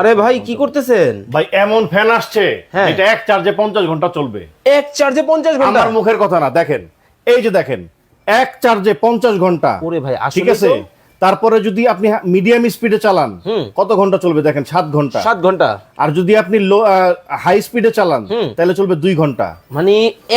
আরে ভাই কি করতেছেন? ভাই এমন ফ্যান আসছে হ্যাঁ। এটা এক চার্জে পঞ্চাশ ঘণ্টা চলবে। এক চার্জে পঞ্চাশ ঘণ্টা? আমার মুখের কথা না দেখেন এই যে দেখেন এক চার্জে পঞ্চাশ ঘণ্টা। ওরে ভাই ঠিক আছে? তারপরে যদি আপনি মিডিয়াম স্পিডে চালান কত ঘণ্টা চলবে দেখেন? সাত ঘণ্টা। সাত ঘণ্টা। আর যদি আপনি লো হাই স্পিডে চালান তাহলে চলবে দুই ঘণ্টা। মানে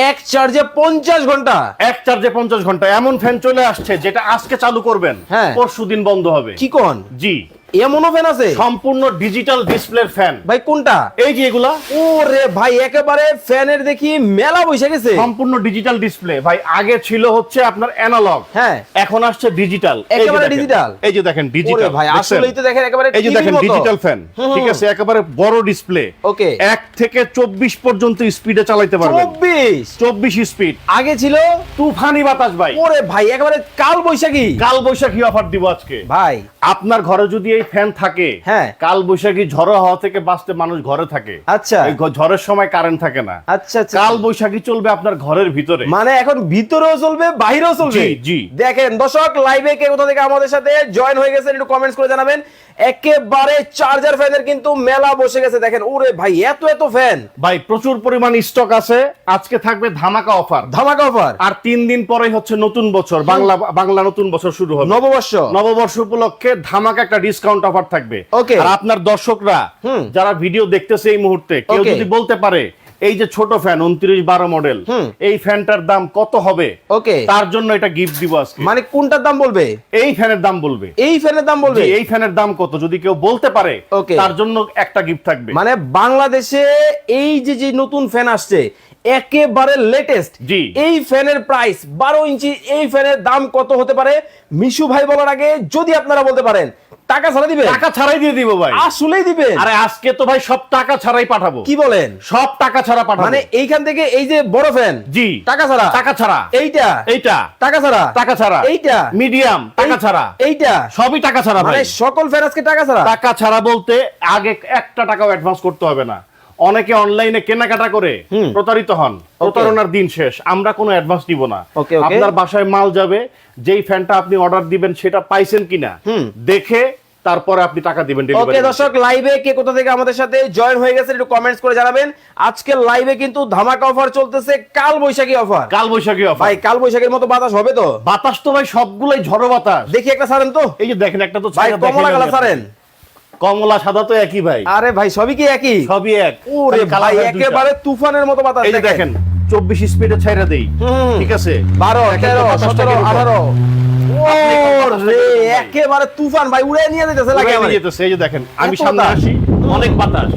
এক চার্জে পঞ্চাশ ঘণ্টা? এক চার্জে পঞ্চাশ ঘণ্টা। এমন ফ্যান চলে আসছে যেটা আজকে চালু করবেন হ্যাঁ। পরশু দিন বন্ধ হবে। কি কোন? জি। এমনও ফ্যান আছে? সম্পূর্ণ ডিজিটাল ডিসপ্লের ফ্যান ভাই কোনটা? এই যে এগুলা। ওরে ভাই একেবারে ফ্যানের দেখি মেলা বসে গেছে। সম্পূর্ণ ডিজিটাল ডিসপ্লে ভাই আগে ছিল হচ্ছে আপনার অ্যানালগ হ্যাঁ। এখন আসছে ডিজিটাল একেবারে digital? এই যে দেখেন ডিজিটাল ভাই আসলেই তো দেখেন একেবারে এই যে দেখেন ডিজিটাল ফ্যান ঠিক আছে একেবারে বড় ডিসপ্লে ওকে। এক থেকে চব্বিশ পর্যন্ত স্পিডে চালাইতে পারবেন। চব্বিশ? চব্বিশ স্পিড আগে ছিল? তুফানি বাতাস ভাই। ওরে ভাই একেবারে কাল বৈশাখী। কাল বৈশাখী অফার দিব আজকে। ভাই। আপনার ঘরে যদি এই ফ্যান থাকে হ্যাঁ। কাল বৈশাখী ঝড়ো হাওয়া থেকে বাঁচতে মানুষ ঘরে থাকে। আচ্ছা। ঝড়ের সময় কারেন্ট থাকে না। আচ্ছা আচ্ছা। কাল বৈশাখী চলবে আপনার ঘরের ভিতরে। মানে এখন ভিতরেও চলবে বাইরেও চলবে? জি, জি। দেখেন দর্শক লাইভে কে কোথা থেকে আমাদের সাথে জয়েন হয়ে গেছেন একটু কমেন্টস করে জানাবেন। একেবারে চার্জার ফ্যানের কিন্তু মেলা বসে গেছে দেখেন। ওরে ভাই এত এত ফ্যান ভাই প্রচুর পরিমাণ স্টক আছে। আজকে থাকবে ধামাকা অফার ধামাকা অফার আর তিন দিন পরেই হচ্ছে নতুন বছর বাংলা বাংলা নতুন বছর শুরু হবে। নববর্ষ। নববর্ষ উপলক্ষে ধামাকা একটা ডিসকাউন্ট অফার থাকবে। আর আপনার দর্শকরা যারা ভিডিও দেখতেছে এই মুহূর্তে কেউ যদি বলতে পারে এই যে ছোট ফ্যান উনত্রিশ বারো মডেল এই ফ্যানটার দাম কত হবে? ওকে। তার জন্য এটা গিফট দিব আজকে। মানে কোনটার দাম বলবে? এই ফ্যানের দাম বলবে। এই ফ্যানের দাম বলবে? এই ফ্যানের দাম কত? যদি কেউ বলতে পারে. তার জন্য একটা গিফট থাকবে। মানে বাংলাদেশে এই যে যে নতুন ফ্যান আসছে একেবারে লেটেস্ট জি। এই ফ্যানের প্রাইস বারো ইঞ্চি এই ফ্যানের দাম কত হতে পারে? মিশু ভাই বলার আগে যদি আপনারা বলতে পারেন টাকা ছাড়া দিবেন? টাকা ছাড়াই দিয়ে দিব ভাই। আসলেই দিবেন। আরে আজকে তো ভাই সব টাকা ছাড়াই পাঠাবো। কি বলেন? সব টাকা ছাড়া পাঠাবো। মানে এইখান থেকে এই যে বড় ফ্যান জি। টাকা ছাড়া। টাকা ছাড়া। এইটা। এইটা। টাকা ছাড়া। টাকা ছাড়া। এইটা। মিডিয়াম। টাকা ছাড়া। এইটা। সবই টাকা ছাড়া মানে সকল ফ্যান আজকে টাকা ছাড়া। টাকা ছাড়া বলতে আগে একটা টাকাও অ্যাডভান্স করতে হবে না। অনেকে অনলাইনে কেনাকাটা করে প্রতারিত হন। প্রতারণার দিন শেষ। আমরা কোনো অ্যাডভান্স দিব না. আপনার বাসায় মাল যাবে। যেই ফ্যানটা আপনি অর্ডার দিবেন সেটা পাইছেন কিনা? দেখে তারপরে আপনি টাকা দিবেন ওকে দর্শক লাইভে কে কোথা থেকে আমাদের সাথে জয়েন হয়ে গেছে একটু কমেন্টস করে জানাবেন। আজকে লাইভে কিন্তু ধামাকা অফার চলতেছে কাল বৈশাখী অফার কাল বৈশাখী অফার ভাই কাল বৈশাখীর মতো বাতাস হবে তো? বাতাস তো ভাই সবগুলোই ঝড়ো বাতাস। দেখি একটা ছাড়েন তো। এই যে দেখেন একটা তো ভাই কমলা আপনি। ছাড়েন। কমলা সাদা তো একই ভাই। আরে ভাই সবই কি একই? সবই এক। ওরে ভাই একেবারে তুফানের মতো বাতাস দেখেন। চব্বিশ স্পিডে ছাইরা দেই। ঠিক আছে? বারো তেরো সতেরো। আঠারো। আপনি কত রে কষ্ট করে ভাই। একেবারে তুফান ভাই উড়ে নিয়ে যেতেছে লাগে আমার। যেতেছে, এই যে দেখেন আমি সামনে আসি অনেক বাতাস।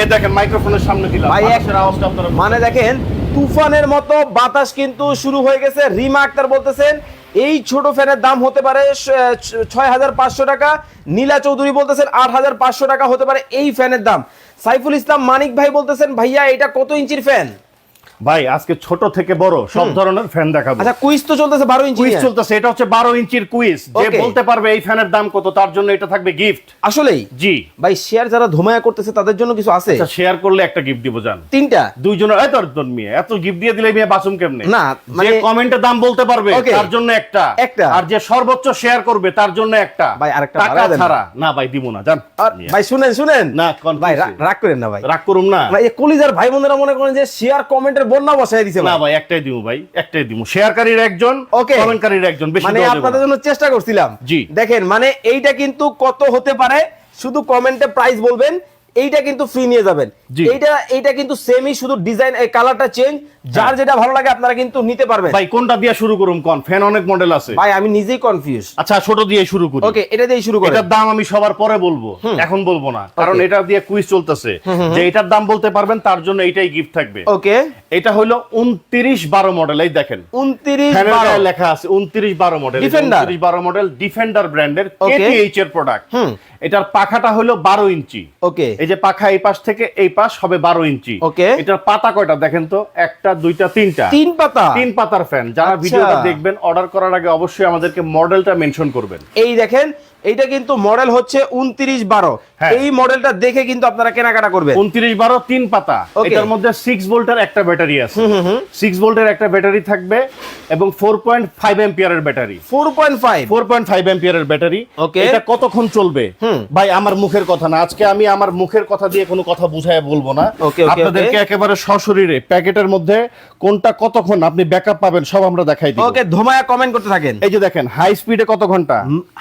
এই দেখেন মাইক্রোফোনের সামনে দিলাম ভাই, আওয়াজটা আপনারা মানে দেখেন তুফানের মতো বাতাস কিন্তু শুরু হয়ে গেছে। রিমা আক্তার বলতেছেন এই ছোট ফ্যানের দাম হতে পারে ছয় হাজার পাঁচশো টাকা। নীলা চৌধুরী বলতেছেন আট হাজার পাঁচশো টাকা হতে পারে এই ফ্যানের দাম। সাইফুল ইসলাম মানিক ভাই বলতেছেন ভাইয়া এটা কত ইঞ্চির ফ্যান? ভাই আজকে ছোট থেকে বড় সব ধরনের ফ্যান দেখাবো। আচ্ছা কুইজ তো চলতেছে বারো ইঞ্চি কুইজ চলতেছে এটা হচ্ছে বারো ইঞ্চির কুইজ যে বলতে পারবে এই ফ্যানের দাম কত তার জন্য এটা থাকবে গিফট আসলেই? জি। ভাই শেয়ার যারা ধুমায়া করতেছে তাদের জন্য কিছু আছে? আচ্ছা শেয়ার করলে একটা গিফট দিব জান। তিনটা? দুইজনের এই তোর মেয়ে এত গিফট দিয়ে দিলে মেয়ে বাসুম কেমনে? না, যে মানে- কমেন্টে দাম বলতে পারবে তার জন্য একটা। একটা। আর যে সর্বোচ্চ শেয়ার করবে তার জন্য একটা। ভাই, আরেকটা টাকা। ছাড়া। না ভাই দিব না জান। আর ভাই শুনেন শুনেন। না, কোন ভাই? রাগ করেন না ভাই। রাগ করুম না। ভাই কলিজার ভাই বোনেরা মনে করেন যে শেয়ার কমেন্টের বন্যা বসাই দিছে না ভাই। একটাই দিমু ভাই একটাই দিমু শেয়ারকারীর একজন ওকে কমেন্টকারীর একজন বেশি মানে আপনাদের জন্য চেষ্টা করছিলাম জি। দেখেন মানে এইটা কিন্তু কত হতে পারে শুধু কমেন্টে প্রাইস বলবেন এইটা কিন্তু ফ্রি নিয়ে যাবেন। এইটা এইটা কিন্তু সেমই শুধু ডিজাইন কালারটা চেঞ্জ যার যেটা ভালো লাগে আপনারা কিন্তু নিতে পারবেন। ভাই কোনটা দিয়ে শুরু করুম কোন? ফ্যান অনেক মডেল আছে। ভাই আমি নিজেই কনফিউজ আচ্ছা ছোট দিয়ে শুরু করি। ওকে এটা দিয়ে শুরু করেন। এটার দাম আমি সবার পরে বলব। এখন বলব না। কারণ এটা দিয়ে কুইজ চলতেছে। যে এটার দাম বলতে পারবেন তার জন্য এটাই গিফট থাকবে। ওকে এটা হলো উনত্রিশ বারো মডেল এই দেখেন। 29 12 লেখা আছে উনত্রিশ বারো মডেল Defender? উনত্রিশ বারো মডেল ডিফেন্ডার ব্র্যান্ডের. কেটিএইচ এর প্রোডাক্ট। এটার পাখাটা হলো বারো ইঞ্চি। ওকে এই যে পাখা এই পাশ থেকে এই পাশ হবে বারো ইঞ্চি। ওকে এটার পাতা কয়টা দেখেন তো? একটা দুইটা তিনটা। তিন পাতা? তিন পাতার ফ্যান যারা আচ্ছা। ভিডিওটা দেখবেন অর্ডার করার আগে অবশ্যই আমাদেরকে মডেলটা মেনশন করবেন। এই দেখেন এইটা কিন্তু মডেল হচ্ছে উনত্রিশ বারো। এই মডেলটা দেখে কিন্তু আপনারা কেনাকাটা করবেন। উনত্রিশ বারো তিন পাতা। এটার মধ্যে সিক্স ভোল্টের একটা ব্যাটারি আছে। সিক্স ভোল্টের একটা ব্যাটারি থাকবে এবং four point five এম্পিয়ারের battery. Four point five four point five এম্পিয়ারের battery. Okay. এটা কতক্ষণ চলবে? ভাই আমার মুখের কথা না। আজকে আমি আমার মুখের কথা দিয়ে কোনো কথা বুঝায় বলব না। আপনাদেরকে একেবারে সশরীরে প্যাকেটের মধ্যে কোনটা কতক্ষণ আপনি ব্যাকআপ পাবেন সব আমরা দেখাই দিই ওকে ধোমায়া কমেন্ট করতে থাকেন। এই যে দেখেন হাই স্পিডে কত ঘণ্টা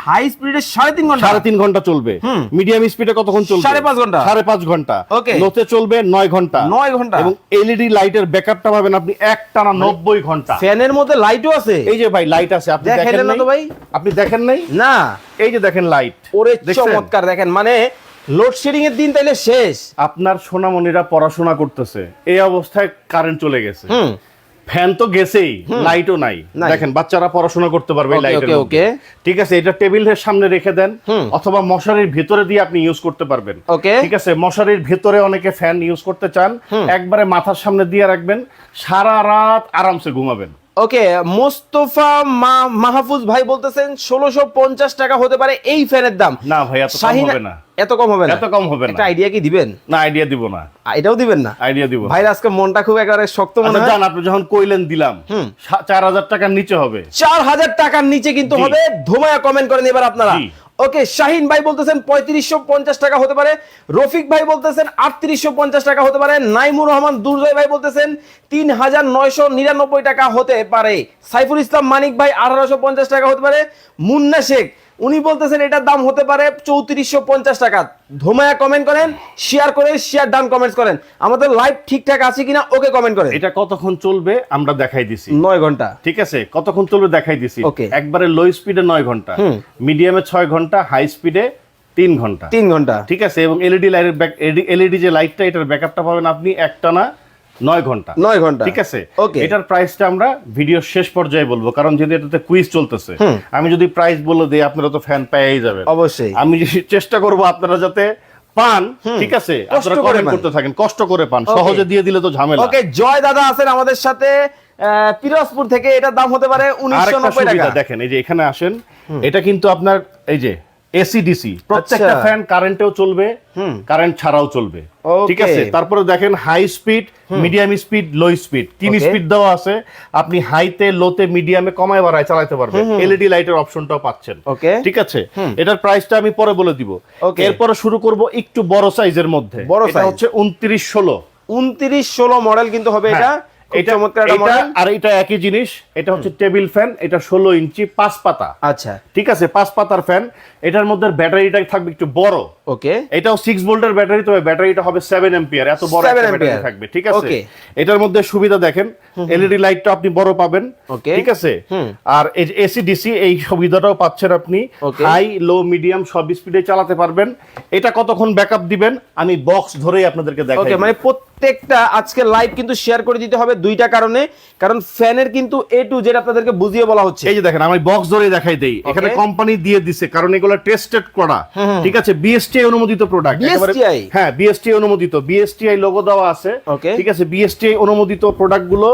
হাই স্পিডে সাড়ে তিন ঘণ্টা। সাড়ে তিন ঘণ্টা চলবে। মিডিয়াম স্পিডে কতক্ষণ চলবে? সাড়ে পাঁচ ঘণ্টা। সাড়ে পাঁচ ঘণ্টা। Okay. লোতে চলবে নয় ঘণ্টা। নয় ঘণ্টা। এবং এলইডি লাইটের ব্যাকআপটা পাবেন আপনি এক টানা নব্বই ঘণ্টা। ফ্যানের মধ্যে লাইটও আছে? এই যে ভাই লাইট আছে আপনি দেখেন না তো ভাই? আপনি দেখেন নাই? না। এই যে দেখেন লাইট ওরে চমৎকার দেখেন মানে লোডশেডিং এর দিন তাইলে শেষ। আপনার সোনামণিরা পড়াশোনা করতেছে। এই অবস্থায় কারেন্ট চলে গেছে। হুম। ফ্যান তো গেছেই লাইটও নাই। দেখেন বাচ্চারা পড়াশোনা করতে পারবে লাইটের okay. ঠিক আছে এটা টেবিলের সামনে রেখে দেন অথবা মশারির ভিতরে দিয়ে আপনি ইউজ করতে পারবেন। ওকে। ঠিক আছে মশারির ভিতরে অনেকে ফ্যান ইউজ করতে চান। একবারে মাথার সামনে দিয়ে রাখবেন সারা রাত আরামসে ঘুমাবেন। ওকে মোস্তফা মা- মাহফুজ ভাই বলতেছেন ষোলোশো পঞ্চাশ টাকা হতে পারে এই ফ্যানের দাম। না ভাই এত কম হবে না। এত কম হবে না? এত কম হবে না। একটা আইডিয়া কি দিবেন? না আইডিয়া দিব না। এটাও দিবেন না? আইডিয়া দিব। ভাই আজকে মনটা খুব একেবারে শক্ত মনে আচ্ছা হয়। জান আপনি যখন কইলেন দিলাম চার হাজার টাকার নিচে হবে। চার হাজার টাকার নিচে কিন্তু হবে। ধোমায়া কমেন্ট করেন এবার আপনারা। ওকে, শাহিন ভাই বলতেছেন পঁয়ত্রিশশো পঞ্চাশ টাকা হতে পারে। রফিক ভাই বলতেছেন আটত্রিশশো পঞ্চাশ টাকা হতে পারে। নাইমুর রহমান দুর্জয় ভাই বলতেছেন তিন হাজার নয়শো নিরানব্বই টাকা হতে পারে। সাইফুল ইসলাম মানিক ভাই আঠারোশো পঞ্চাশ টাকা হতে পারে। মুন্না শেখ উনি বলতেছেন এটার দাম হতে পারে চৌত্রিশশো পঞ্চাশ টাকা। ধোমায়া কমেন্ট করেন শেয়ার করে শেয়ার ডান কমেন্টস করেন। আমাদের লাইভ ঠিকঠাক আছে কিনা ওকে কমেন্ট করেন। এটা কতক্ষণ চলবে আমরা দেখাই দিছি। নয় ঘণ্টা। ঠিক আছে? কতক্ষণ চলবে দেখাই দিছি। ওকে। একবারে লো স্পিডে নয় ঘণ্টা। মিডিয়ামে ছয় ঘণ্টা হাই স্পিডে তিন ঘণ্টা। তিন ঘণ্টা। ঠিক আছে? এবং এলইডি লাইটের ব্যাক এলইডি যে লাইটটা এটার ব্যাকআপটা পাবেন আপনি একটানা নয় ঘণ্টা। নয় ঘণ্টা। ঠিক আছে? ওকে এটার প্রাইসটা আমরা ভিডিও শেষ পর্যায়ে বলব কারণ যেহেতু এটাতে কুইজ চলতেছে আমি যদি প্রাইস বলে দিই আপনারা তো ফ্যান পেয়েই যাবেন। অবশ্যই। আমি চেষ্টা করব আপনারা যাতে পান ঠিক আছে? কষ্ট আপনারা করে কমেন্ট পান। করতে থাকেন কষ্ট করে পান সহজে দিয়ে দিলে তো ঝামেলা। ওকে জয় দাদা আছেন আমাদের সাথে। পিরোজপুর থেকে এটার দাম হতে পারে উনিশশো নব্বই টাকা। দেখেন এই যে এখানে আসেন এটা কিন্তু আপনার এই যে এসি ডিসি প্রত্যেকটা আচ্ছা। ফ্যান কারেন্টেও চলবে কারেন্ট ছাড়াও চলবে। ঠিক আছে? তারপরে দেখেন high speed medium speed low speed তিন স্পিড দেওয়া আছে। আপনি হাইতে লোতে মিডিয়ামে কমায় বাড়ায় চালাতে পারবেন। এলইডি লাইটের অপশনটাও পাচ্ছেন। ঠিক আছে? এটার প্রাইসটা আমি পরে বলে দিব। এরপরে শুরু করব একটু বড় সাইজের মধ্যে। বড় সাইজ হচ্ছে উনত্রিশ ষোলো। উনত্রিশ ষোলো মডেল কিন্তু হবে এটা। হ্যাঁ, খুব এটা এটা আর এটা একই জিনিস। এটা হচ্ছে টেবিল ফ্যান এটা ষোলো ইঞ্চি পাঁচ পাতা। আচ্ছা। ঠিক আছে? পাঁচ পাতার ফ্যান এটার মধ্যে ব্যাটারিটা থাকবে একটু বড়। ওকে। এটাও সিক্স ভোল্টের ব্যাটারি তবে ব্যাটারিটা হবে সেভেন এম্পিয়ার এত বড় একটা ব্যাটারি থাকবে ঠিক আছে. এটার মধ্যে সুবিধা দেখেন এলইডি লাইটটা আপনি বড় পাবেন. ঠিক আছে। আর এসি ডিসি এই সুবিধাটাও পাচ্ছেন আপনি। হাই লো মিডিয়াম সব স্পিডে চালাতে পারবেন। এটা কতক্ষণ ব্যাকআপ দিবেন? আমি বক্স ধরেই আপনাদেরকে দেখাই ওকে মানে প্রত্যেকটা আজকে লাইভ কিন্তু শেয়ার করে দিতে হবে দুইটা কারণে। কারণ ফ্যানের কিন্তু এ টু জেড আপনাদেরকে বুঝিয়ে বলা হচ্ছে। এই যে দেখেন আমি বক্স ধরে দেখাই দেই। এখানে কোম্পানি দিয়ে দিছে কারণ এগুলো টেস্টেড করা ঠিক আছে? বিএসটিআই অনুমোদিত প্রোডাক্ট বিএসটিআই হ্যাঁ বিএসটিআই অনুমোদিত। বিএসটিআই লোগো দেওয়া আছে ঠিক আছে? বিএসটিআই অনুমোদিত প্রোডাক্টগুলো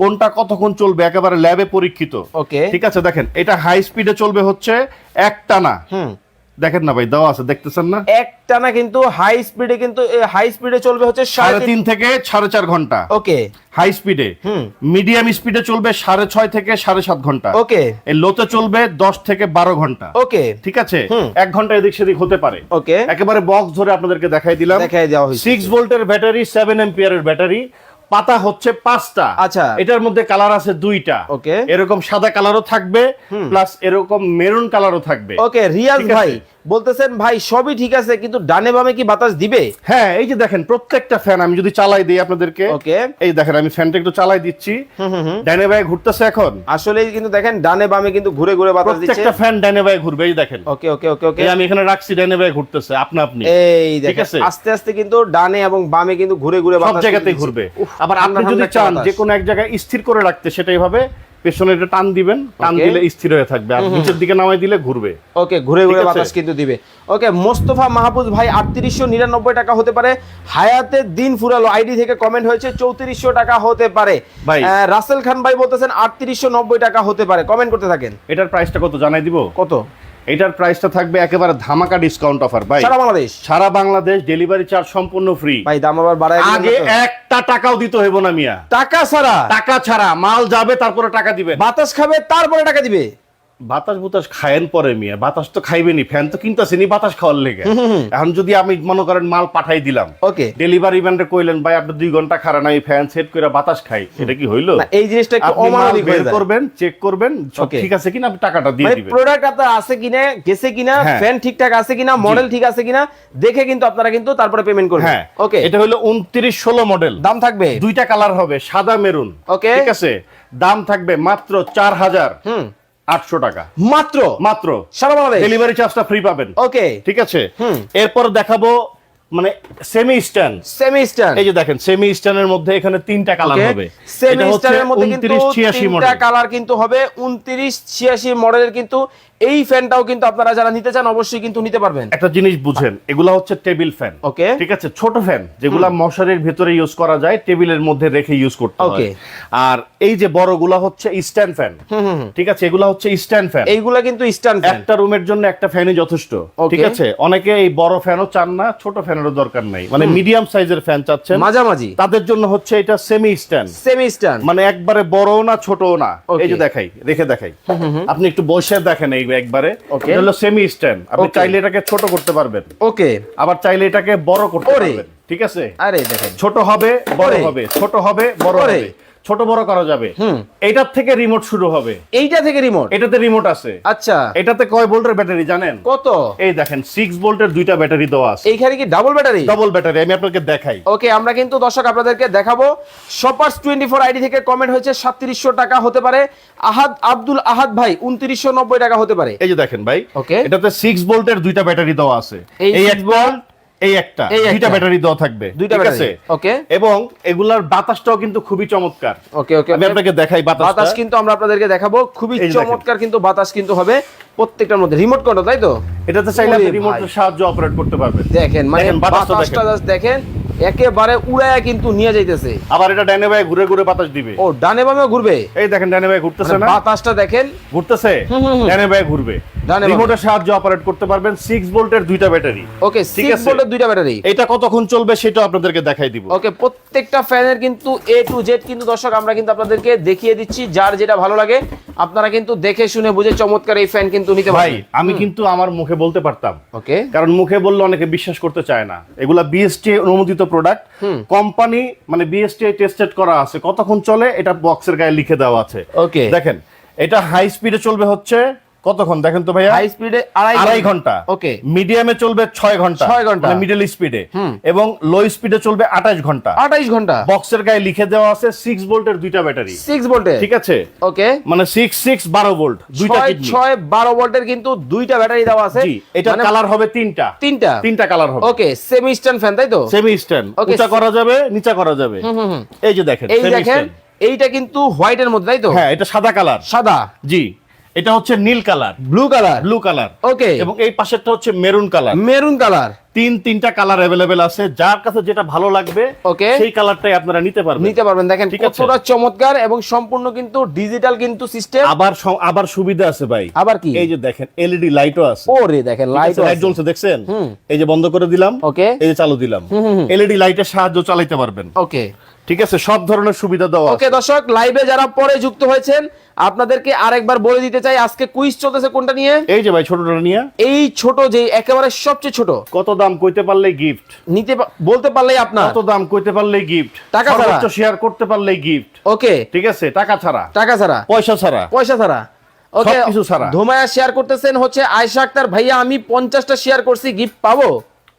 কোনটা কতক্ষণ চলবে? একেবারে ল্যাবে পরীক্ষিত। ওকে ঠিক আছে? দেখেন এটা হাই স্পিডে চলবে হচ্ছে এক টানা। হুম। দেখেন না ভাই দেওয়া আছে দেখতেছেন না? একটানা কিন্তু হাই স্পিডে কিন্তু হাই স্পিডে চলবে হচ্ছে সাড়ে তিন থেকে সাড়ে চার ঘণ্টা। ওকে। হাই স্পিডে হুম। মিডিয়াম স্পিডে চলবে সাড়ে ছয় থেকে সাড়ে সাত ঘণ্টা। ওকে। এই লোতে চলবে দশ থেকে বারো ঘণ্টা। ওকে। ঠিক আছে? এক ঘণ্টা এদিক সেদিক হতে পারে। ওকে। একেবারে বক্স ধরে আপনাদেরকে দেখাই দিলাম। দেখাই দেওয়া হয়েছে। সিক্স ভোল্টের ব্যাটারি সেভেন এম্পিয়ারের ব্যাটারি পাতা হচ্ছে পাঁচটা। আচ্ছা। এটার মধ্যে কালার আছে দুইটা। ওকে। এরকম সাদা কালারও থাকবে প্লাস এরকম মেরুন কালারও থাকবে। ওকে রিয়াজ ভাই। বলতেছেন ভাই সবই ঠিক আছে কিন্তু ডানে বামে কি বাতাস দিবে? হ্যাঁ এই যে দেখেন প্রত্যেকটা ফ্যান আমি যদি চালাই দিই আপনাদেরকে ওকে। এই দেখেন আমি ফ্যানটা একটু চালাই দিচ্ছি। ডাইনে বাই ঘুরতেছে এখন। আসলে কিন্তু দেখেন ডানে বামে কিন্তু ঘুরে ঘুরে বাতাস দিচ্ছে। প্রত্যেকটা ফ্যান ডাইনে বাই ঘুরবে এই দেখেন। ওকে ওকে ওকে ওকে। আমি এখানে রাখছি ডাইনে বাই ঘুরতেছে আপনা আপনি। এই দেখেন আস্তে আস্তে কিন্তু ডানে এবং বামে কিন্তু ঘুরে ঘুরে সব বাতাস জায়গাতেই দিচ্ছে। ঘুরবে। আবার আপনি যদি চান যে কোনো এক জায়গায় স্থির করে রাখতে সেটাই ভাবে পেছনে এটা টান দিবেন টান দিলে স্থির হয়ে থাকবে। আর নিচের দিকে নামাই দিলে ঘুরবে। ওকে ঘুরে ঘুরে বাতাস কিন্তু দিবে। ওকে মোস্তফা মাহফুজ ভাই আটত্রিশশো নিরানব্বই টাকা হতে পারে। হায়াতের দিন ফুরালো। আইডি থেকে কমেন্ট হয়েছে চৌত্রিশশো টাকা হতে পারে। ভাই। রাসেল খান ভাই বলতেছেন আটত্রিশশো নব্বই টাকা হতে পারে। কমেন্ট করতে থাকেন। এটার প্রাইসটা কত জানাই দিব? কত? এটার প্রাইসটা থাকবে একেবারে ধামাকা ডিসকাউন্ট অফার ভাই। সারা বাংলাদেশ? সারা বাংলাদেশ ডেলিভারি চার্জ সম্পূর্ণ ফ্রি ভাই দাম আবার বাড়ায় আগে একটা টাকাও দিতে হইব না মিয়া। টাকা ছাড়া? টাকা ছাড়া মাল যাবে তারপরে টাকা দিবে বাতাস খাবে তারপরে টাকা দিবে। বাতাস বুতাস খায়েন পরে মিয়া বাতাস তো খাইবেনি ফ্যান তো কিনতেছেনি বাতাস খাওয়ার লেগে। এখন যদি আমি মনে করেন মাল পাঠাই দিলাম ওকে। ডেলিভারি ম্যানরে কইলেন ভাই আপনি দুই ঘণ্টা খারান আমি ফ্যান সেট করে বাতাস খাই। এটা কি হইল? না এই জিনিসটা একটু অমানবিক বের করবেন চেক করবেন সব ঠিক আছে কিনা আপনি টাকাটা দিয়ে মানে দিবেন। প্রোডাক্ট আপনার আছে কিনা গেছে কিনা হ্যাঁ। ফ্যান ঠিকঠাক আছে কিনা মডেল ঠিক আছে কিনা দেখে কিন্তু আপনারা কিন্তু তারপরে পেমেন্ট করবেন। হ্যাঁ। ওকে। এটা হলো উনত্রিশ ষোলো মডেল দাম থাকবে? দুইটা কালার হবে সাদা মেরুন। ওকে। ঠিক আছে? দাম থাকবে মাত্র চার হাজার। হুম। আটশো টাকা। মাত্র? মাত্র। সারা বাংলাদেশ? ডেলিভারি চার্জটা ফ্রি পাবেন। ওকে। ঠিক আছে? এরপর দেখাবো মানে সেমি স্ট্যান্ড সেমি স্ট্যান্ড এই যে দেখেন সেমি স্ট্যান্ডের মধ্যে এখানে তিনটা কালার হবে। সেমি হচ্ছে মধ্যে কিন্তু 29 86 তিনটা কালার কিন্তু হবে 29 86 মডেলের কিন্তু এই ফ্যানটাও কিন্তু আপনারা যারা নিতে চান অবশ্যই কিন্তু নিতে পারবেন। একটা জিনিস বুঝেন এগুলা হচ্ছে টেবিল ফ্যান। Okay. ঠিক আছে? ছোট ফ্যান যেগুলা মশারির ভেতরে ইউজ করা যায় টেবিলের মধ্যে রেখে ইউজ করতে হয়। Okay. আর এই যে বড়গুলা হচ্ছে স্ট্যান্ড ফ্যান ঠিক আছে? এগুলা হচ্ছে স্ট্যান্ড ফ্যান এইগুলা কিন্তু স্ট্যান্ড ফ্যান একটা রুমের জন্য একটা ফ্যানই যথেষ্ট. ঠিক আছে? অনেকে এই বড় ফ্যানও চান না ছোট ফ্যানেরও দরকার নাই। মানে মিডিয়াম সাইজের ফ্যান চাচ্ছেন। মাঝামাঝি। তাদের জন্য হচ্ছে এটা সেমি স্ট্যান্ড সেমি স্ট্যান্ড মানে একবারে বড়ও না ছোটও না. এই যে দেখাই রেখে দেখাই। আপনি একটু বসে দেখেন এই একবারে। ওকে হলো সেমি স্ট্যান্ড আপনি চাইলে এটাকে ছোট করতে পারবেন। ওকে আবার চাইলে এটাকে বড় করতে পারবেন। ঠিক আছে? আরে দেখেন। ছোট হবে বড় হবে। ছোট হবে বড় হবে। ছোট বড় করা যাবে। এটার থেকে রিমোট শুরু হবে। এইটা থেকে রিমোট এটাতে রিমোট আছে। আচ্ছা। এটাতে কয় ভোল্টের ব্যাটারি জানেন? কত? এই দেখেন সিক্স ভোল্টের দুইটা ব্যাটারি দেওয়া আছে। এইখানে কি ডাবল ব্যাটারি? ডবল ব্যাটারি আমি আপনাকে দেখাই। ওকে আমরা কিন্তু দর্শক আপনাদেরকে দেখাবো। শপার্স টোয়েন্টি ফোর আইডি থেকে কমেন্ট হয়েছে সাতত্রিশশো টাকা হতে পারে। আহাদ আব্দুল আহাদ ভাই উনত্রিশশো নব্বই টাকা হতে পারে। এই যে দেখেন ভাই ওকে। এটাতে সিক্স ভোল্টের দুইটা ব্যাটারি দেওয়া আছে। এই এই 6 একটা volt, এই একটা দুইটা ব্যাটারি দেওয়া থাকবে দুইটা ঠিক আছে? ওকে এবং এগুলার বাতাসটাও কিন্তু খুবই চমৎকার। ওকে ওকে আমি আপনাকে দেখাই বাতাস বাতাস কিন্তু আমরা আপনাদেরকে দেখাবো। খুবই। চমৎকার কিন্তু বাতাস কিন্তু হবে প্রত্যেকটার মধ্যে। রিমোট কন্ট্রোল তাই তো? এটাতে চাইলে আপনি রিমোটের সাহায্যে অপারেট করতে পারবেন। দেখেন মানে বাতাসটা দেখেন। একেবারে উড়ায়া কিন্তু নিয়ে যাইতেছে। আবার এটা ডাইনে বায়ে ঘুরে ঘুরে বাতাস দিবে। ও ডানে বামে ঘুরবে? এই দেখেন ডাইনে বায়ে ঘুরতেছে মানে না? বাতাসটা দেখেন। ঘুরতেছে। ডাইনে বায়ে ঘুরবে। ডানে। রিমোটের সাহায্যে অপারেট করতে পারবেন সিক্স ভোল্টের দুইটা ব্যাটারি। ওকে ঠিক সিক্স ভোল্টের দুইটা ব্যাটারি। এটা কতক্ষণ চলবে সেটা আপনাদেরকে দেখাই দিব। ওকে প্রত্যেকটা ফ্যানের কিন্তু এ টু জেড কিন্তু দর্শক আমরা কিন্তু আপনাদেরকে দেখিয়ে দিচ্ছি যার যেটা ভালো লাগে। আপনারা কিন্তু দেখে শুনে বুঝে চমৎকার এই ফ্যান কিন্তু নিতে ভাই আমি কিন্তু আমার মুখে বলতে পারতাম। ওকে কারণ মুখে বললে অনেকে বিশ্বাস করতে চায় না। এগুলা বিএসটি অনুমোদিত প্রোডাক্ট কোম্পানি মানে বিএসটিআই টেস্টেড করা আছে। কতক্ষণ চলে? এটা বক্সের গায়ে লিখে দেওয়া আছে। ওকে দেখেন এটা হাই স্পিডে চলবে হচ্ছে কতক্ষণ? দেখেন তো ভাইয়া। হাই স্পিডে আড়াই ঘণ্টা। ওকে মিডিয়ামে চলবে ছয় ঘণ্টা। ছয় ঘণ্টা। মিডল স্পিডে এবং লো স্পিডে চলবে আঠাশ ঘণ্টা। আঠাইশ ঘণ্টা। বক্সের গায়ে লিখে দেওয়া আছে সিক্স ভোল্টের দুইটা ব্যাটারি সিক্স ভোল্টে ঠিক আছে? ওকে মানে সিক্স সিক্স বারো ভোল্ট দুইটা ছয় বারো ভোল্টের কিন্তু দুইটা ব্যাটারি দেওয়া আছে। এটা মানে কালার হবে তিনটা। তিনটা। তিনটা কালার হবে। ওকে সেমি স্ট্যান্ড ফ্যান তাই তো? Semi stand. উঁচা করা যাবে নিচা করা যাবে। এই যে দেখেন এই দেখেন এইটা কিন্তু হোয়াইটের মধ্যে তাই তো? হ্যাঁ এটা সাদা কালার সাদা। জি। এটা হচ্ছে নীল colour. Blue colour? Blue colour. Okay এবং এই পাশেরটা হচ্ছে মেরুন কালার। Maroon colour. তিন তিনটা কালার অ্যাভেলেবেল আছে। যার কাছে যেটা ভালো লাগবে Okay. সেই কালারটাই আপনারা নিতে পারবেন। নিতে পারবেন। দেখেন কতটা চমৎকার এবং সম্পূর্ণ কিন্তু ডিজিটাল কিন্তু সিস্টেম আবার আবার সুবিধা আছে ভাই। আবার কি? এই যে দেখেন এলইডি লাইটও আছে। ওরে দেখেন লাইট লাইট জ্বলছে দেখছেন? এই যে বন্ধ করে দিলাম। ওকে এই যে চালু দিলাম। এলইডি লাইটের সাহায্য চালাতে পারবেন। ওকে ঠিক আছে সব ধরনের সুবিধা দেওয়া ওকে দর্শক লাইভে যারা পরে যুক্ত হয়েছেন আপনাদেরকে আরেকবার বলে দিতে চাই আজকে কুইজ চলতেছে কোনটা নিয়ে? এই যে ভাই ছোটটা নিয়ে। এই ছোট যে একেবারে সবচেয়ে ছোট। কত দাম কইতে পারলে গিফট নিতে বলতে পারলেই আপনার। কত দাম কইতে পারলে গিফট টাকা ছাড়া। শেয়ার করতে পারলে গিফট ওকে। ঠিক আছে টাকা ছাড়া। টাকা ছাড়া। পয়সা ছাড়া। পয়সা ছাড়া। ওকে। ধুমায়া শেয়ার করতেছেন হচ্ছে আয়শা আক্তার। ভাইয়া আমি পঞ্চাশটা শেয়ার করছি গিফট পাবো?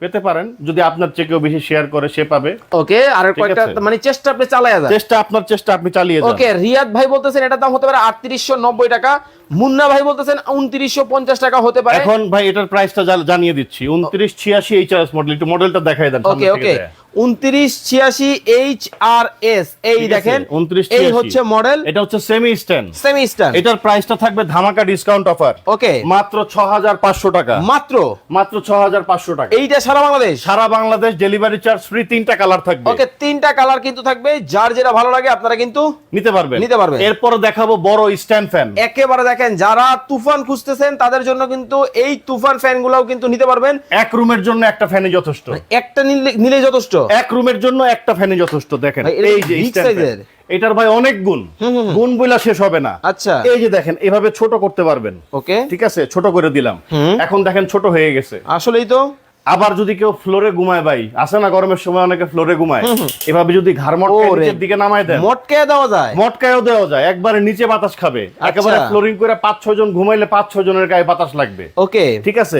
পেতে পারেন। যদি আপনার চেকেও বেশি শেয়ার করে সে পাবে। ওকে আর কয়েকটা মানে চেষ্টা আপনি চালায় যান। চেষ্টা আপনার চেষ্টা আপনি চালিয়ে যান। ওকে রিয়াদ ভাই বলতেছেন এটা দাম হতে পারে আটত্রিশশো নব্বই টাকা। মুন্না ভাই বলতেছেন উনত্রিশশো পঞ্চাশ টাকা হতে পারে। এখন ভাই এটার প্রাইসটা জানিয়ে দিচ্ছি। উনত্রিশ ছিয়াশি এইচআরএস মডেল একটু মডেলটা দেখায় দেন ওকে ওকে। উনত্রিশ ছিয়াশি এইচ আর এস। এই দেখেন 29, এই হচ্ছে মডেল এটা হচ্ছে সেমি স্ট্যান্ড সেমি স্টার এটার প্রাইসটা থাকবে ধামাকা ডিসকাউন্ট অফার ওকে মাত্র ছ হাজার পাঁচশো টাকা। মাত্র? মাত্র ছ হাজার পাঁচশো টাকা। এইটা সারা বাংলাদেশ? সারা বাংলাদেশ ডেলিভারি চার্জ ফ্রি তিনটা কালার থাকবে। ওকে তিনটা কালার কিন্তু থাকবে। যার যেটা ভালো লাগে আপনারা কিন্তু নিতে পারবেন। নিতে পারবেন। এরপর দেখাবো বড় স্ট্যান্ড ফ্যান একেবারে দেখেন যারা তুফান খুঁজতেছেন তাদের জন্য কিন্তু এই তুফান ফ্যান গুলাও কিন্তু নিতে পারবেন। এক রুমের জন্য একটা ফ্যানই যথেষ্ট। একটা নিলে যথেষ্ট। এক রুমের জন্য একটা ফ্যানে যথেষ্ট দেখেন। এই যে। এটার ভাই অনেক গুণ। গুণ বইলা শেষ হবে না। আচ্ছা। এই যে দেখেন এভাবে ছোট করতে পারবেন। ওকে। ঠিক আছে? ছোট করে দিলাম। এখন দেখেন ছোট হয়ে গেছে। আসলেই তো। আবার যদি কেউ ফ্লোরে ঘুমায় ভাই আসে না গরমের সময় অনেকে ফ্লোরে ঘুমায়? এভাবে যদি ঘাড়মট ওরে। দিকে নামায় দেন। মোটকে দেওয়া যায়। মটকায়ও দেওয়া যায়। একবারে নিচে বাতাস খাবে। একেবারে ফ্লোরিং করে পাঁচ ছয় জন ঘুমাইলে পাঁচ ছয় জনের গায়ে বাতাস লাগবে। ওকে। ঠিক আছে?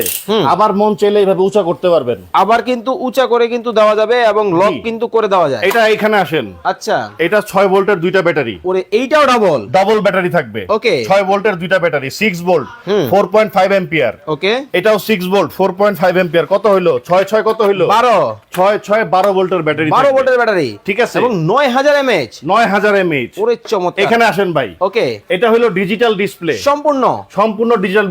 আবার মন চাইলে এইভাবে উঁচা করতে পারবেন। আবার কিন্তু উঁচা করে কিন্তু দেওয়া যাবে এবং লক কিন্তু করে দেওয়া যায়। এটা এখানে আসেন। আচ্ছা। এটা ছয় ভোল্টের দুইটা ব্যাটারি। ওরে এইটাও ডাবল ডাবল ব্যাটারি থাকবে। ওকে। ছয় ভোল্টের দুইটা battery six volt four point five ampere okay. এটাও six volt four point five ampere কত হইল? ছয় ছয় কত হইল? বারো। ছয় ছয় বারো ভোল্টের ব্যাটারি বারো ভোল্টের ব্যাটারি। ঠিক আছে। এবং নয় হাজার এমএচ নয় হাজার এমএইচ ওরে চমৎকার। এখানে আসেন ভাই। ওকে। এটা হলো ডিজিটাল ডিসপ্লে সম্পূর্ণ। সম্পূর্ণ ডিজিটাল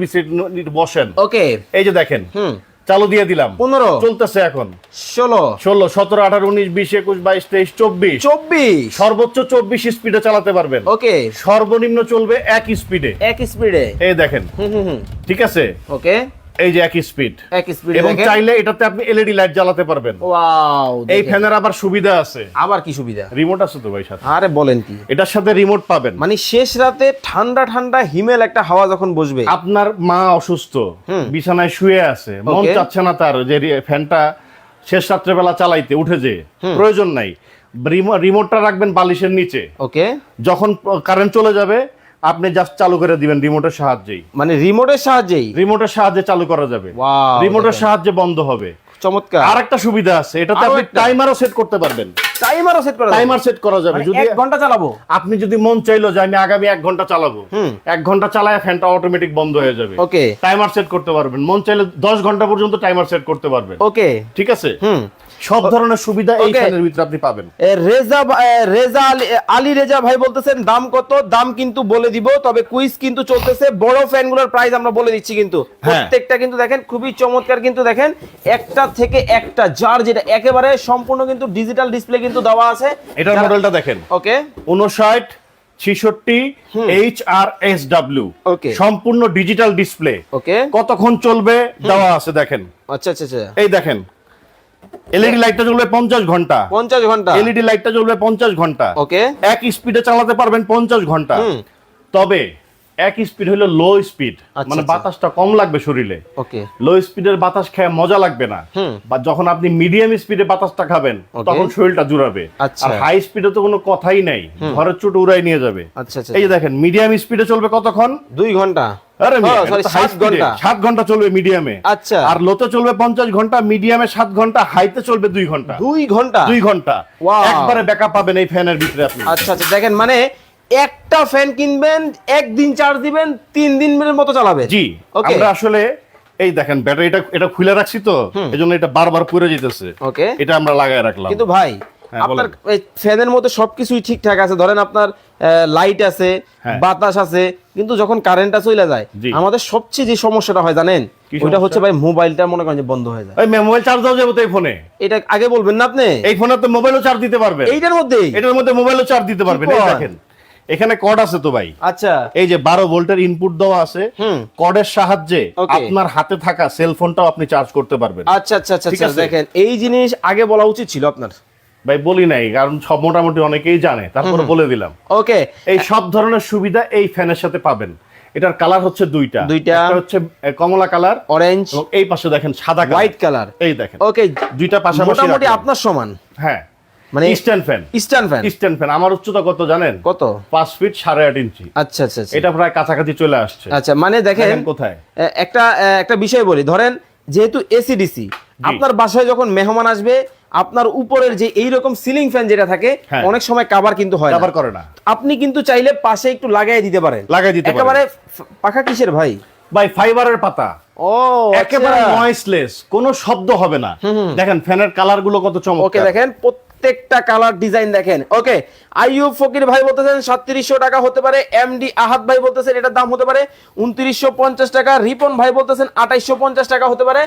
বসেন। ওকে। এই যে দেখেন। হুম। চালু দিয়ে দিলাম। পনেরো। চলতেছে এখন। ষোলো। ষোলো সতেরো আঠারো উনিশ বিশ একুশ বাইশ তেইশ চব্বিশ। চব্বিশ। সর্বোচ্চ চব্বিশ স্পিডে চালাতে পারবেন। ওকে। সর্বনিম্ন চলবে এক স্পিডে এক স্পিডে এই দেখেন। হুম হুম হুম। ঠিক আছে? ওকে। এই যে এক স্পিড এক স্পিডে এবং চাইলে এটাতে আপনি এলইডি লাইট জ্বালাতে পারবেন। ওয়াও এই ফ্যানের আবার সুবিধা আছে। আবার কি সুবিধা? রিমোট আছে তো ভাই সাথে? আরে বলেন কি। এটার সাথে রিমোট পাবেন। মানে শেষ রাতে ঠান্ডা ঠান্ডা হিমেল একটা হাওয়া যখন বসবে। আপনার মা অসুস্থ বিছানায় শুয়ে আছে মন. চাচ্ছে না তার যে ফ্যানটা শেষ রাত্রেবেলা চালাইতে উঠে যে। প্রয়োজন নাই। রিমো- রিমোটটা রাখবেন বালিশের নিচে। ওকে। যখন কারেন্ট চলে যাবে আপনি জাস্ট চালু করে দিবেন রিমোটের সাহায্যেই। মানে রিমোটের সাহায্যেই? রিমোটের সাহায্যে চালু করা যাবে। রিমোটের সাহায্যে বন্ধ হবে। চমৎকার। আর একটা সুবিধা আছে এটাতে আপনি টাইমারও সেট করতে পারবেন। টাইমারও সেট করা টাইমার সেট করা যাবে। মানে যদি এক ঘণ্টা চালাবো? আপনি যদি মন চাইলো যে আমি আগামী এক ঘণ্টা চালাবো এক ঘণ্টা চালায় ফ্যানটা অটোমেটিক বন্ধ হয়ে যাবে। ওকে টাইমার সেট করতে পারবেন। মন চাইলে দশ ঘণ্টা পর্যন্ত টাইমার সেট করতে পারবেন। ওকে ঠিক আছে? হুম। সব ধরনের সুবিধা এই. ফ্যানের ভিতরে আপনি পাবেন। রেজা রেজা আলী- রেজা ভাই বলতেছেন দাম কত? দাম কিন্তু বলে দিব তবে কুইজ কিন্তু চলতেছে। বড় ফ্যানগুলোর প্রাইস আমরা বলে দিচ্ছি কিন্তু। হ্যাঁ। প্রত্যেকটা কিন্তু দেখেন খুবই চমৎকার কিন্তু দেখেন একটা থেকে একটা যার যেটা একেবারে সম্পূর্ণ কিন্তু ডিজিটাল ডিসপ্লে কিন্তু দেওয়া আছে। এটার মডেলটা দেখেন। ওকে উনষাট ছিষট্টি এইচ আর এস ডাব্লিউ. সম্পূর্ণ ডিজিটাল ডিসপ্লে ওকে কতক্ষণ চলবে দেওয়া আছে দেখেন। আচ্ছা আচ্ছা আচ্ছা। এই দেখেন এলইডি লাইটটা জ্বলবে পঞ্চাশ ঘণ্টা। পঞ্চাশ ঘণ্টা। এলইডি লাইটটা জ্বলবে পঞ্চাশ ঘণ্টা। ওকে এক স্পিডে চালাতে পারবেন পঞ্চাশ ঘণ্টা। তবে এক স্পিড হলো লো স্পিড মানে আচ্ছা। বাতাসটা কম লাগবে শরীরে। ওকে লো স্পিডের বাতাস খেয়ে মজা লাগবে না। বা যখন আপনি মিডিয়াম স্পিডে বাতাসটা খাবেন তখন শরীরটা জুড়াবে। আচ্ছা। আর হাই স্পিডে তো কোনো কথাই নাই ঘরের চোট উড়াই নিয়ে যাবে। আচ্ছা আচ্ছা এই যে দেখেন মিডিয়াম স্পিডে চলবে কতক্ষণ? দুই ঘণ্টা। সাত ঘণ্টা। চলবে মিডিয়ামে আচ্ছা। আর লোতে চলবে পঞ্চাশ ঘণ্টা মিডিয়ামে সাত ঘণ্টা হাইতে চলবে দুই ঘণ্টা। দুই ঘণ্টা? দুই ঘণ্টা. একবারে ব্যাকআপ পাবেন এই ফ্যানের ভিতরে আপনি। আচ্ছা আচ্ছা দেখেন মানে একটা ফ্যান কিনবেন একদিন চার্জ দিবেন তিন দিনের মতো চালাবে জি ওকে আমরা আসলে এই দেখেন ব্যাটারিটা এটা খুলে রাখছি তো এজন্য এটা বারবার পুড়ে যেতেছে। ওকে এটা আমরা লাগায় রাখলাম। কিন্তু ভাই হ্যাঁ, আপনার ফ্যানের মধ্যে সবকিছুই ঠিকঠাক আছে। ধরেন আপনার লাইট আছে হ্যাঁ। বাতাস আছে কিন্তু যখন কারেন্টটা চলে যায় আমাদের সবচেয়ে যে সমস্যাটা হয় জানেন? ওইটা হচ্ছে ভাই মোবাইলটা মনে করেন যে বন্ধ হয়ে যায়। মোবাইল চার্জ দেওয়া যাবে তো এই ফোনে এটা আগে বলবেন না আপনি? এই ফোনে তো মোবাইলও চার্জ দিতে পারবেন। এইটার মধ্যেই? এটার মধ্যে মোবাইলও চার্জ দিতে পারবেন দেখেন। এখানে কড আছে তো ভাই। আচ্ছা। এই যে বারো ভোল্টের ইনপুট দেওয়া আছে। কডের সাহায্যে আপনার হাতে থাকা সেল ফোনটাও আপনি চার্জ করতে পারবেন। আচ্ছা আচ্ছা আচ্ছা ঠিক আচ্ছা, আছে। দেখেন এই জিনিস আগে বলা উচিত ছিল আপনার। ভাই বলি নাই কারণ সব মোটামুটি অনেকেই জানে তারপরে বলে দিলাম। ওকে এই সব ধরনের সুবিধা এই ফ্যানের সাথে পাবেন। এটার কালার হচ্ছে দুইটা। দুইটা। হচ্ছে কমলা কালার অরেঞ্জ এই পাশে দেখেন সাদা হোয়াইট কালার এই দেখেন। ওকে দুইটা পাশাপাশি মোটামুটি আপনার সমান। হ্যাঁ। মানে Eastern fan Eastern fan Eastern fan আমার উচ্চতা কত জানেন? কত? পাঁচ ফিট সাড়ে আট ইঞ্চি। আচ্ছা আচ্ছা আচ্ছা। এটা প্রায় কাছাকাছি চলে আসছে। আচ্ছা মানে দেখেন কোথায়? একটা একটা বিষয় বলি। ধরেন যেহেতু এসিডিসি আপনার বাসায় যখন মেহমান আসবে আপনার উপরের যে এই রকম সিলিং ফ্যান যেটা থাকে হ্যাঁ। অনেক সময় কাভার কিন্তু হয়। ব্যবহার করে না। আপনি কিন্তু চাইলে পাশে একটু লাগাই দিতে পারেন। লাগাই দিতে পারেন। একেবারে পাখা কিসের ভাই? ভাই ফাইবারের পাতা। ও একেবারে আচ্ছা। নয়েসলেস কোনো শব্দ হবে না। দেখেন ফ্যানের কালারগুলো কত ওকে দেখেন প্রত্যেকটা কালার ডিজাইন দেখেন। ওকে আইয়ুব ফকির ভাই বলতেছেন সাতত্রিশশো টাকা হতে পারে এমডি আহাত ভাই বলতেছেন এটার দাম হতে পারে উনত্রিশশো পঞ্চাশ টাকা রিপন ভাই বলতেছেন আঠাইশশো পঞ্চাশ টাকা হতে পারে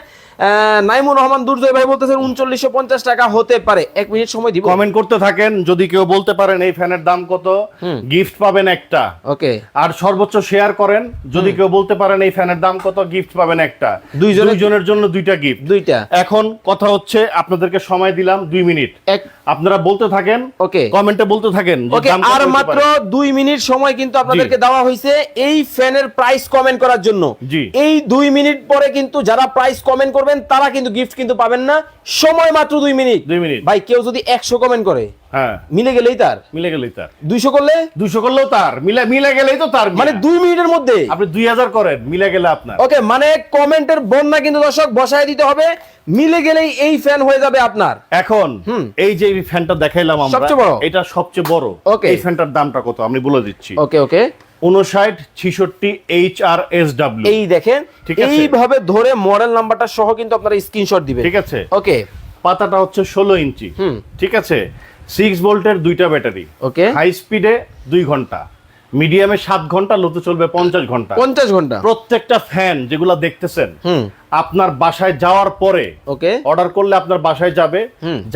নাইমুর রহমান দুর্জয় ভাই বলতেছেন উনচল্লিশশো পঞ্চাশ টাকা হতে পারে। এক মিনিট সময় দিব। কমেন্ট করতে থাকেন যদি কেউ বলতে পারেন এই ফ্যানের দাম কত গিফট পাবেন একটা। ওকে আর সর্বোচ্চ শেয়ার করেন যদি কেউ বলতে পারেন এই ফ্যানের দাম কত গিফট পাবেন একটা। দুইজনের- দুইজনের জন্য দুইটা গিফট দুইটা। এখন কথা হচ্ছে আপনাদেরকে সময় দিলাম দুই মিনিট। এক আপনারা বলতে থাকেন ওকে কমেন্টে বলতে থাকেন ওকে আর মাত্র দুই মিনিট সময় কিন্তু আপনাদেরকে দেওয়া হয়েছে এই ফ্যানের প্রাইস কমেন্ট করার জন্য। এই দুই মিনিট পরে কিন্তু যারা প্রাইস কমেন্ট করবেন তারা কিন্তু গিফট কিন্তু পাবেন না। সময় মাত্র দুই মিনিট। দুই মিনিট। ভাই কেউ যদি একশো কমেন্ট করে হ্যাঁ। মিলে গেলেই তার। মিলে গেলেই তার। দুইশো করলে? দুশো করলেও তার। মিলে মিলে গেলেই তো তার মানে দুই মিনিটের মধ্যে। আপনি দুই হাজার করেন মিলে গেলে আপনার। ওকে মানে কমেন্টের বন্যা কিন্তু দর্শক বসায় দিতে হবে। মিলে গেলেই এই ফ্যান হয়ে যাবে আপনার। এখন এই যে ফ্যানটা দেখাইলাম আমরা সবচেয়ে বড়? এটা সবচেয়ে বড়। Okay. এই ফ্যানটার দামটা কত? আমি বলে দিচ্ছি। Okay okay. উনষাট ছিষট্টি এইচ আর এস ডাব্লিউ এই দেখেন। এইভাবে ধরে মডেল নাম্বারটা সহ কিন্তু আপনারা স্ক্রিনশট দিবেন। ঠিক আছে। ওকে। পাতাটা হচ্ছে ষোলো ইঞ্চি। ঠিক আছে। সিক্স ভোল্টের দুইটা ব্যাটারি। ওকে হাই স্পিডে দুই ঘণ্টা। মিডিয়ামে সাত ঘণ্টা লোতে চলবে পঞ্চাশ ঘণ্টা। পঞ্চাশ ঘণ্টা। প্রত্যেকটা ফ্যান যেগুলো দেখতেছেন আপনার বাসায় যাওয়ার পরে ওকে অর্ডার করলে আপনার বাসায় যাবে।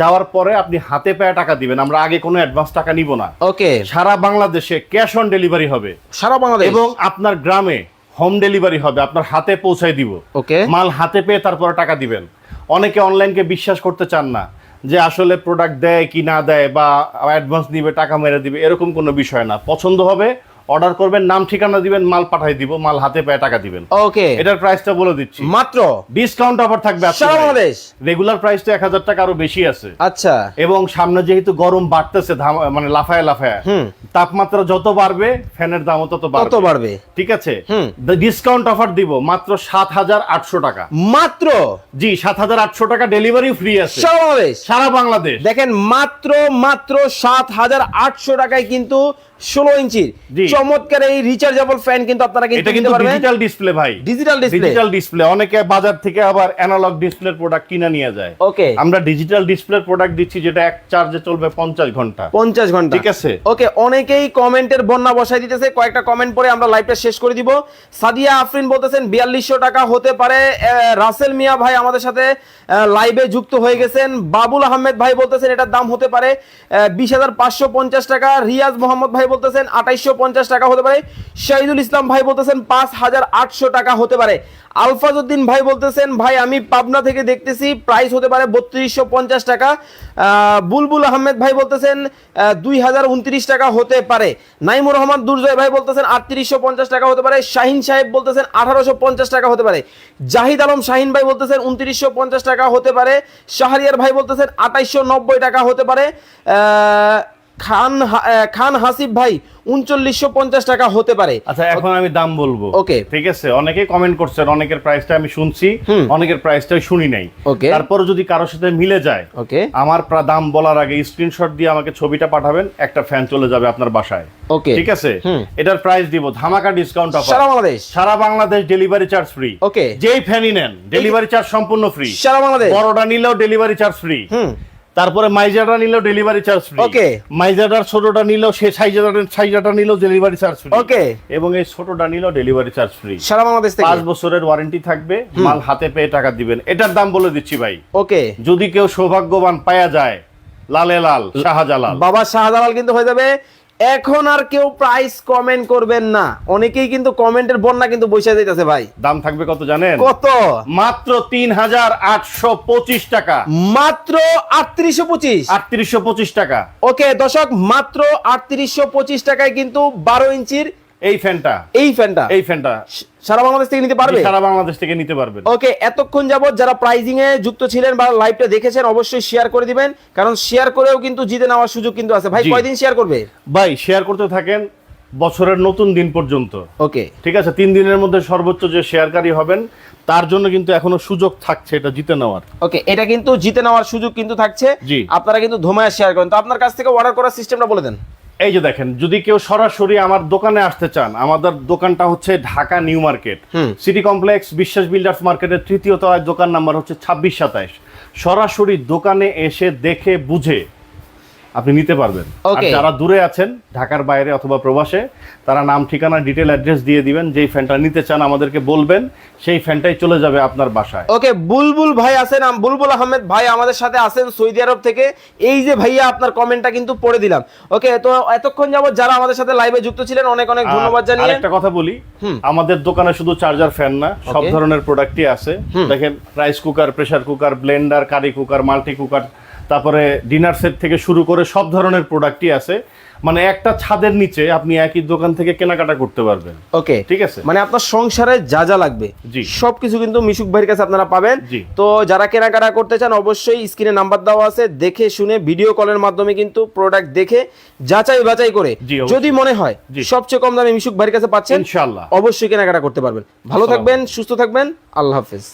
যাওয়ার পরে আপনি হাতে পায়ে টাকা দিবেন। আমরা আগে কোনো অ্যাডভান্স টাকা নিব না। ওকে সারা বাংলাদেশে ক্যাশ অন ডেলিভারি হবে। সারা বাংলাদেশ। এবং আপনার গ্রামে হোম ডেলিভারি হবে। আপনার হাতে পৌঁছায় দিব। ওকে মাল হাতে পেয়ে তারপরে টাকা দিবেন। অনেকে অনলাইনকে বিশ্বাস করতে চান না। যে আসলে প্রোডাক্ট দেয় কি না দেয় বা অ্যাডভান্স দিবে টাকা মেরে দিবে, এরকম কোনো বিষয় না। পছন্দ হবে অর্ডার করবেন নাম ঠিকানা দিবেন মাল পাঠাই দিব মাল হাতে পেয়ে টাকা দিবেন। ওকে। এটার প্রাইসটা বলে দিচ্ছি। মাত্র? ডিসকাউন্ট অফার থাকবে সারা বাংলাদেশ রেগুলার প্রাইস তো এক হাজার টাকা আরও বেশি আছে। আচ্ছা। এবং সামনে যেহেতু গরম বাড়তেছে মানে লাফায় লাফায় হুম। তাপমাত্রা যত বাড়বে ফ্যানের দামও তত বাড়বে। বাড়বে। ঠিক আছে? হুম। ডিসকাউন্ট অফার দিব মাত্র সাত হাজার আটশো টাকা। মাত্র? জি সাত হাজার আটশো টাকা ডেলিভারি ফ্রি আছে। সারা বাংলাদেশ সারা বাংলাদেশ। দেখেন মাত্র মাত্র সাত হাজার আটশো টাকায় কিন্তু ষোলো ইঞ্চির। চমৎকার এই রিচার্জেবল ফ্যান কিন্তু আপনারা কিন্তু এটা কিন্তু পারবেন। ডিজিটাল ডিসপ্লে ভাই। ডিজিটাল ডিসপ্লে ডিজিটাল ডিসপ্লে অনেকে বাজার থেকে আবার অ্যানালগ ডিসপ্লে প্রোডাক্ট কিনে নিয়ে যায়। ওকে। আমরা ডিজিটাল ডিসপ্লে প্রোডাক্ট দিচ্ছি যেটা এক চার্জে চলবে পঞ্চাশ ঘণ্টা। পঞ্চাশ ঘণ্টা। ঠিক আছে। ওকে অনেকেই কমেন্টের বন্যা বসাই দিতেছে। কয়েকটা কমেন্ট পরে আমরা লাইভটা শেষ করে দিব। সাদিয়া আফরিন বলতেছেন বিয়াল্লিশশো টাকা হতে পারে। রাসেল মিয়া ভাই আমাদের সাথে লাইভে যুক্ত হয়ে গেছেন। বাবুল আহমেদ ভাই বলতেছেন এটার দাম হতে পারে বিশ হাজার পাঁচশো পঞ্চাশ টাকা। রিয়াজ মোহাম্মদ ভাই বলতেছেন আঠাইশশো পঞ্চাশ টাকা হতে পারে। শাহিদুল ইসলাম ভাই বলতেছেন পাঁচ হাজার আটশো টাকা হতে পারে। আলফাজউদ্দিন ভাই বলতেছেন, ভাই, আমি পাবনা থেকে দেখতেছি প্রাইস হতে পারে বত্রিশশো পঞ্চাশ টাকা। বুলবুল আহমেদ ভাই বলতেছেন দুই হাজার উনত্রিশ টাকা হতে পারে। নাইমুর রহমান দুর্জয় ভাই বলতেছেন, আটত্রিশশো পঞ্চাশ টাকা হতে পারে। শাহিন সাহেব বলতেছেন, আঠারোশো পঞ্চাশ টাকা হতে পারে। জাহিদ আলম, শাহিন ভাই বলতেছেন, উনত্রিশশো পঞ্চাশ টাকা হতে পারে। শাহরিয়ার ভাই বলতেছেন, আঠাইশশো নব্বই টাকা হতে পারে। খান খান হাসিব ভাই উনচল্লিশশো পঞ্চাশ টাকা হতে পারে। আচ্ছা এখন আমি দাম বলব। Okay. ঠিক আছে অনেকে কমেন্ট করছেন অনেকের প্রাইসটা আমি শুনছি অনেকের প্রাইসটা শুনি নাই। Okay. তারপরে যদি কারোর সাথে মিলে যায় ওকে। আমার দাম বলার আগে স্ক্রিনশট দিয়ে আমাকে ছবিটা পাঠাবেন একটা ফ্যান চলে যাবে আপনার বাসায়। ওকে। ঠিক আছে? এটার প্রাইস দিব ধামাকা ডিসকাউন্ট সারা বাংলাদেশ। সারা Bangladesh delivery charge free Okay. যেই ফ্যানই নেন ডেলিভারি চার্জ সম্পূর্ণ ফ্রি সারা বাংলাদেশ। বড়টা নিলেও ডেলিভারি চার্জ ফ্রি হুম। তারপরে মাইজাটা নিলেও ডেলিভারি চার্জ ফ্রি Okay. মাইজাটার ছোটটা নিলেও সে সাইজাটা সাইজাটা নিলেও ডেলিভারি চার্জ ওকে. এবং এই ছোটটা নিলেও ডেলিভারি চার্জ ফ্রি সারা বাংলাদেশ থেকে? 5 বছরের ওয়ারেন্টি থাকবে মাল হাতে পেয়ে টাকা দিবেন। এটার দাম বলে দিচ্ছি ভাই। ওকে যদি কেউ সৌভাগ্যবান পাওয়া যায় লালে লাল শাহজালাল। বাবা শাহজালাল কিন্তু হয়ে যাবে এখন আর কেউ প্রাইস কমেন্ট করবেন না। অনেকেই কিন্তু কমেন্টের বন্যা কিন্তু বসে যাইতেছে ভাই। দাম থাকবে কত জানেন? কত? মাত্র তিন হাজার আটশো পঁচিশ টাকা। মাত্র আটত্রিশশো পঁচিশ। আটত্রিশশো পঁচিশ টাকা। ওকে দর্শক মাত্র আটত্রিশশো পঁচিশ টাকায় কিন্তু বারো ইঞ্চির এই ফ্যানটা। এই ফ্যানটা? এই ফ্যানটা। সারা বাংলাদেশ থেকে নিতে পারবে? সারা বাংলাদেশ থেকে নিতে পারবেন। ওকে এতক্ষণ যাবত যারা প্রাইজিং এ যুক্ত ছিলেন বা লাইভটা দেখেছেন অবশ্যই শেয়ার করে দিবেন। কারণ শেয়ার করেও কিন্তু জিতে নেওয়ার সুযোগ কিন্তু আছে। ভাই কয়দিন শেয়ার করবে? ভাই শেয়ার করতে থাকেন বছরের নতুন দিন পর্যন্ত। ওকে। ঠিক আছে? তিন দিনের মধ্যে সর্বোচ্চ যে শেয়ারকারী হবেন তার জন্য কিন্তু এখনও সুযোগ থাকছে এটা জিতে নেওয়ার। ওকে এটা কিন্তু জিতে নেওয়ার সুযোগ কিন্তু থাকছে। আপনারা কিন্তু ধোমায় শেয়ার করেন। তো আপনার কাছ থেকে অর্ডার করার সিস্টেমটা বলে দেন। এই যে দেখেন যদি কেউ সরাসরি আমার দোকানে আসতে চান আমাদের দোকানটা হচ্ছে Dhaka New Market. City Complex Biswas Builders মার্কেটের তৃতীয় তলায় দোকান নাম্বার হচ্ছে ছাব্বিশ সাতাইশ। সরাসরি দোকানে এসে দেখে বুঝে আপনি নিতে পারবেন। আর যারা দূরে আছেন ঢাকার বাইরে অথবা প্রবাসে তারা নাম ঠিকানা ডিটেল অ্যাড্রেস দিয়ে দিবেন যেই ফ্যানটা নিতে চান আমাদেরকে বলবেন সেই ফ্যানটাই চলে যাবে আপনার বাসায়। ওকে বুলবুল ভাই আছেন বুলবুল আহমেদ ভাই আমাদের সাথে আছেন সৌদি আরব থেকে। এই যে ভাইয়া আপনার কমেন্টটা কিন্তু পড়ে দিলাম। ওকে তো এতক্ষণ যাবত যারা আমাদের সাথে লাইভে যুক্ত ছিলেন অনেক অনেক ধন্যবাদ জানিয়ে একটা কথা বলি আমাদের দোকানে শুধু চার্জার ফ্যান না সব ধরনের প্রোডাক্টই আছে। দেখেন rice cooker pressure cooker blender curry cooker multi cooker তারপরে ডিনার সেট থেকে শুরু করে সব ধরনের প্রোডাক্টই আছে। মানে একটা ছাদের নিচে আপনি একই দোকান থেকে কেনাকাটা করতে পারবেন। ওকে। ঠিক আছে? মানে আপনার সংসারে যা যা লাগবে জি। সবকিছু কিন্তু মিশুক ভাইয়ের কাছে আপনারা পাবেন। তো যারা কেনাকাটা করতে চান অবশ্যই স্ক্রিনে নাম্বার দেওয়া আছে। দেখে শুনে ভিডিও কলের মাধ্যমে কিন্তু প্রোডাক্ট দেখে যাচাই বাছাই করে যদি মনে হয় সবচেয়ে কম দামে মিশুক ভাইয়ের কাছে পাচ্ছেন ইনশাল্লাহ অবশ্যই কেনাকাটা করতে পারবেন। ভালো থাকবেন সুস্থ থাকবেন। আল্লাহ হাফেজ।